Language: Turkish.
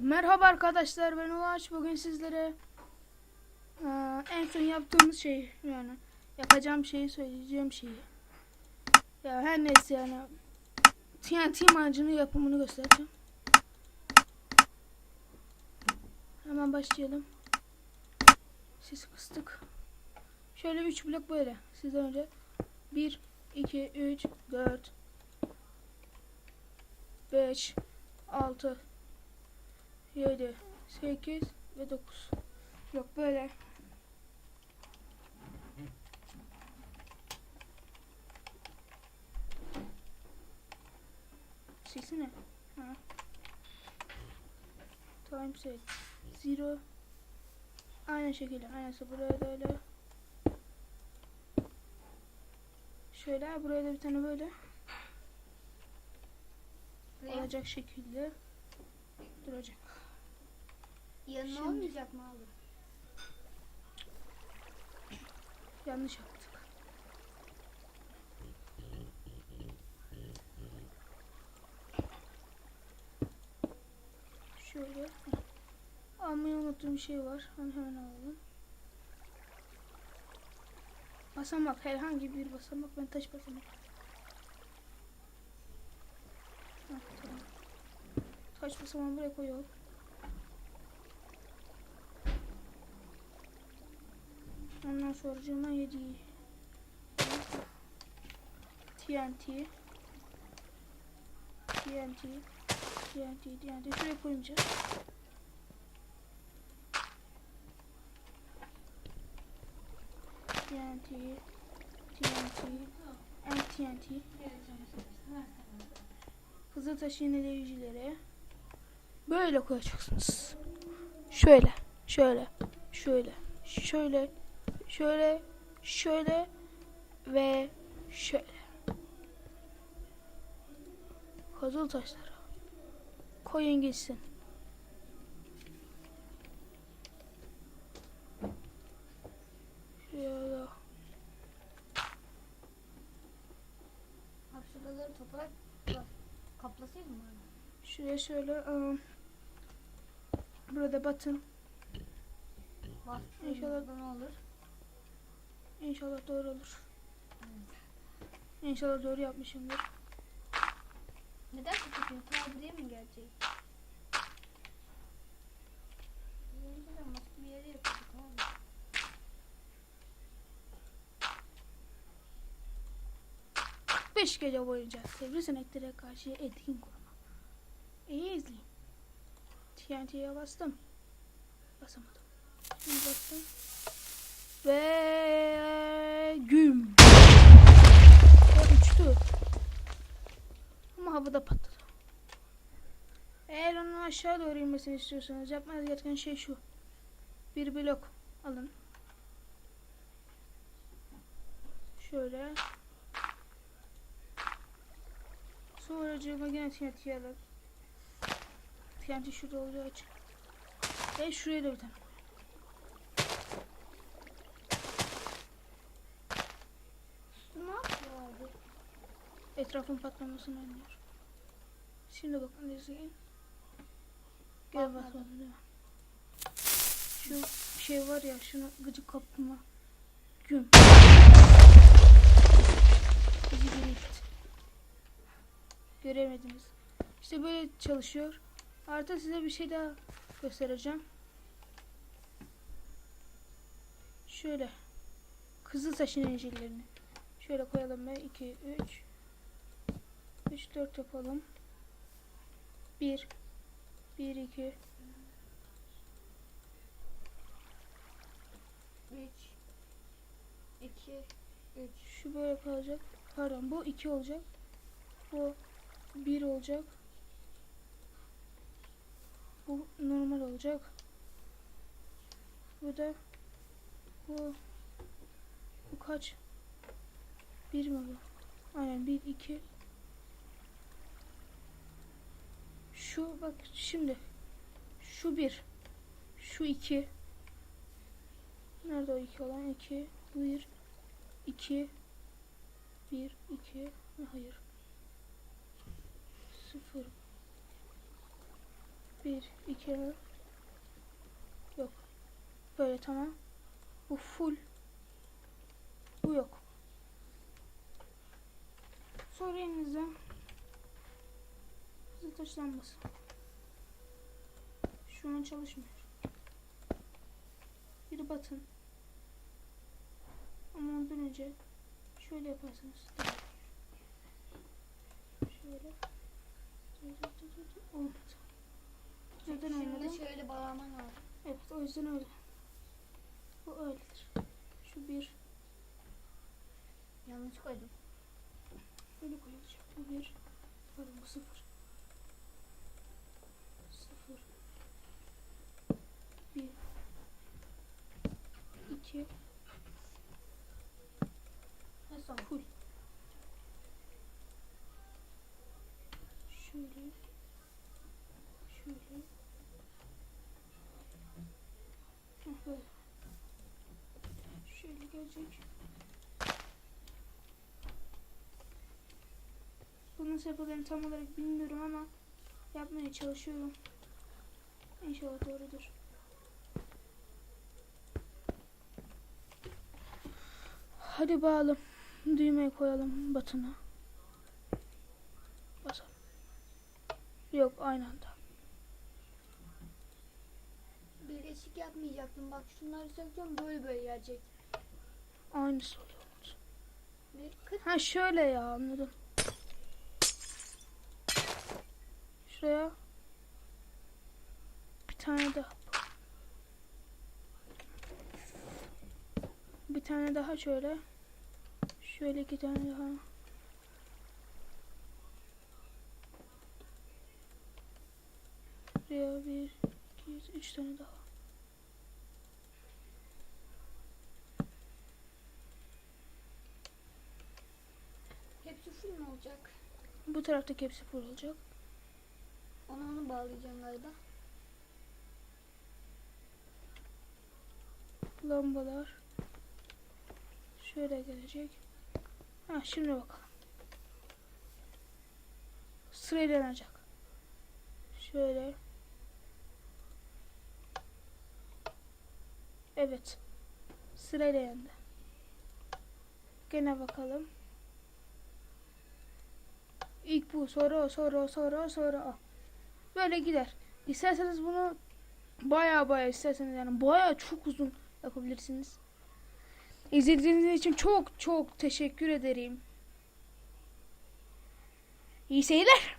Merhaba arkadaşlar ben Ulaş. Bugün sizlere eee, en son yaptığımız şey yani yapacağım şeyi söyleyeceğim şeyi. Ya her neyse yani TNT macunu yapımını göstereceğim. Hemen başlayalım. Sesi kıstık. Şöyle 3 blok böyle. Sizden önce 1 2 3 4 5 6 7, 8 ve 9. Yok böyle. Sesi ne? Ha. Time set. Zero. Aynı şekilde. Aynısı buraya da öyle. Şöyle buraya da bir tane böyle olacak şekilde duracak. Yanına Şimdi- olmayacak mı abi? Yanlış yaptık. Şöyle. Almayı unuttuğum şey var. Onu hemen alalım. Basamak. Herhangi bir basamak. Ben taş basamak. Taş basamağı buraya koyalım. Ondan sonra cıma 7 TNT TNT TNT TNT şuraya koymayacağız. TNT TNT and TNT Hızlı taşıyan enerjilere böyle koyacaksınız. Şöyle, şöyle, şöyle, şöyle, şöyle, şöyle ve şöyle. Kazıl taşları. Koyun gitsin. Şöyle. Şuraları toprak kaplasaydı mı? Şuraya şöyle. ım, Burada batın. Bastığımızda İnşallah. ne olur? İnşallah doğru olur. İnşallah doğru yapmışımdır. Neden kapatıyorsun? Ta buraya mı gelecek? Bir yere yapıyorduk abi. Beş gece boyunca sivrisineklere karşı etkin koruma. İyi izleyin. TNT'ye bastım. Basamadım. Şimdi bastım. Ve güm. O uçtu. Ama havada patladı. Eğer onun aşağı doğru inmesini istiyorsanız yapmanız gereken şey şu. Bir blok alın. Şöyle. Sonra cıma gene TNT alır. TNT şurada olacağı için. Ve şuraya da bir tane. koy. Ne yapıyor abi? Etrafın patlamasını önlüyor. Şimdi bakın izleyin. Gel değil mi? Şu şey var ya şunu gıcık geri itti. Göremediniz. İşte böyle çalışıyor. Artı size bir şey daha göstereceğim. Şöyle. Kızıl taşın enerjilerini. Şöyle koyalım be. 2, 3. 3, 4 yapalım. 1. 1, 2. 3 2 3 Şu böyle kalacak. Pardon bu 2 olacak. Bu 1 olacak. Bu normal olacak. Bu da bu bu kaç? 1 mi bu? Aynen 1 2 Şu bak şimdi şu 1 şu 2 Nerede o 2 olan 2 1 2 1 2 hayır 0 Bir, iki. Yok. Böyle tamam. Bu full. Bu yok. Sonra elinize hızlı taşlanması. Şu an çalışmıyor. Bir batın. Ama ondan önce şöyle yaparsanız. Şöyle. Olmadı. Neden olmadı? şöyle bağlaman lazım. Evet o yüzden öyle. Bu öyledir. Şu bir Yanlış koydum. böyle koyulacak. Bu bir. Pardon bu. Sıfır. Bir. İki. Son? Full. Şöyle. Şöyle. Şöyle gelecek. Bu nasıl yapıldığını tam olarak bilmiyorum ama yapmaya çalışıyorum. İnşallah doğrudur. Hadi bağalım. Düğmeyi koyalım batına. Basalım. Yok aynı anda. Birleşik yapmayacaktım. Bak şunları sökeceğim böyle böyle gelecek. Aynısı oluyor. Ha şöyle ya anladım. Şuraya bir tane daha. Bir tane daha şöyle. Şöyle iki tane daha. Buraya bir, iki, üç tane daha. hepsi full mü olacak? Bu taraftaki hepsi full olacak. Onu onu bağlayacağım galiba. lambalar şöyle gelecek. Ha şimdi bakalım. Sırayla yanacak. Şöyle. Evet. Sırayla yandı. Gene bakalım. İlk bu, sonra o, sonra o, sonra o, sonra o. Böyle gider. İsterseniz bunu baya baya isterseniz yani baya çok uzun yapabilirsiniz. İzlediğiniz için çok çok teşekkür ederim. İyi seyirler.